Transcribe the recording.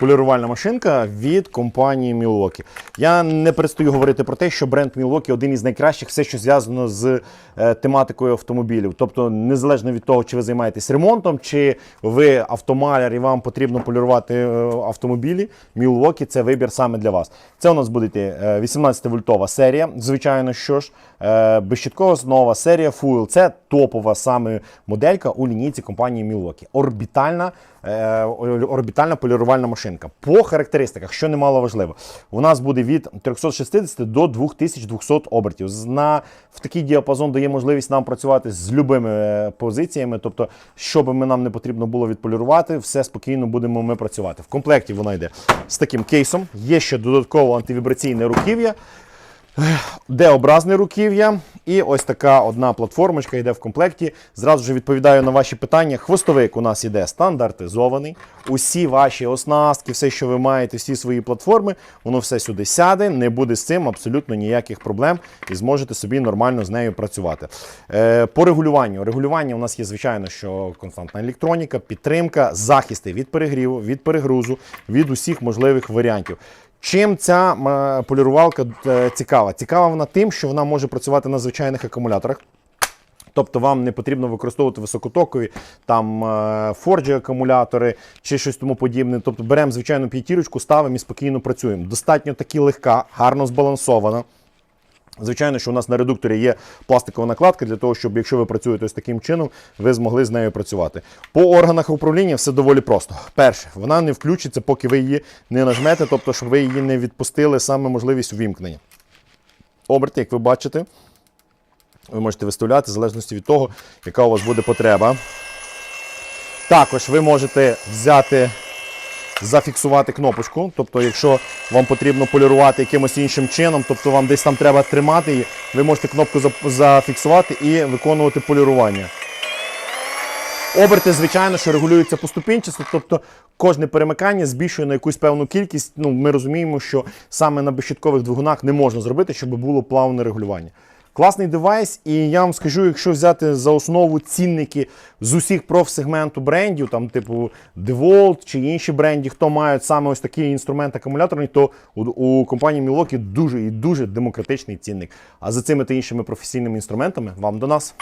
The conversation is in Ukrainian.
полірувальна машинка від компанії Milwaukee. Я не перестаю говорити про те, що бренд Milwaukee один із найкращих, все, що зв'язано з е, тематикою автомобілів. Тобто, незалежно від того, чи ви займаєтесь ремонтом, чи ви автомаляр і вам потрібно полірувати е, автомобілі, Milwaukee – це вибір саме для вас. Це у нас буде е, 18-вольтова серія. Звичайно, що ж, е, безщиткова нова серія Fuel. Це топова саме моделька у лінійці компанії Milwaukee. Орбітальна, е, орбітальна полірувальна машинка. По характеристиках, що немало важливо, у нас буде від 360 до 2200 обертів. На, в такий діапазон дає можливість нам працювати з любими е, позиціями. Тобто, що би нам не потрібно було відполірувати, все спокійно будемо ми працювати. В комплекті вона йде з таким кейсом. Є ще додатково антивібраційне руків'я. Д-образне руків'я, і ось така одна платформочка йде в комплекті. Зразу ж відповідаю на ваші питання. Хвостовик у нас іде стандартизований. Усі ваші оснастки, все, що ви маєте, всі свої платформи, воно все сюди сяде, не буде з цим абсолютно ніяких проблем і зможете собі нормально з нею працювати. Е, по регулюванню. Регулювання у нас є, звичайно, що константна електроніка, підтримка, захисти від перегріву, від перегрузу, від усіх можливих варіантів. Чим ця полірувалка е, цікава? Цікава вона тим, що вона може працювати на звичайних акумуляторах. Тобто вам не потрібно використовувати високотокові там е, форджі акумулятори чи щось тому подібне. Тобто беремо звичайну п'ятірочку, ставимо і спокійно працюємо. Достатньо таки легка, гарно збалансована. Звичайно, що у нас на редукторі є пластикова накладка для того, щоб якщо ви працюєте ось таким чином, ви змогли з нею працювати. По органах управління все доволі просто. Перше, вона не включиться, поки ви її не нажмете, тобто, щоб ви її не відпустили саме можливість увімкнення. Оберти, як ви бачите, ви можете виставляти в залежності від того, яка у вас буде потреба. Також ви можете взяти, зафіксувати кнопочку. Тобто, якщо вам потрібно полірувати якимось іншим чином, тобто вам десь там треба тримати її, ви можете кнопку зафіксувати і виконувати полірування. Оберти, звичайно, що регулюються поступінчасто, тобто кожне перемикання збільшує на якусь певну кількість. Ну, ми розуміємо, що саме на безщиткових двигунах не можна зробити, щоб було плавне регулювання. Класний девайс, і я вам скажу, якщо взяти за основу цінники з усіх профсегменту брендів, там типу DeWalt чи інші бренді, хто мають саме ось такий інструмент акумуляторний, то у, у компанії Milwaukee дуже і дуже демократичний цінник. А за цими та іншими професійними інструментами вам до нас.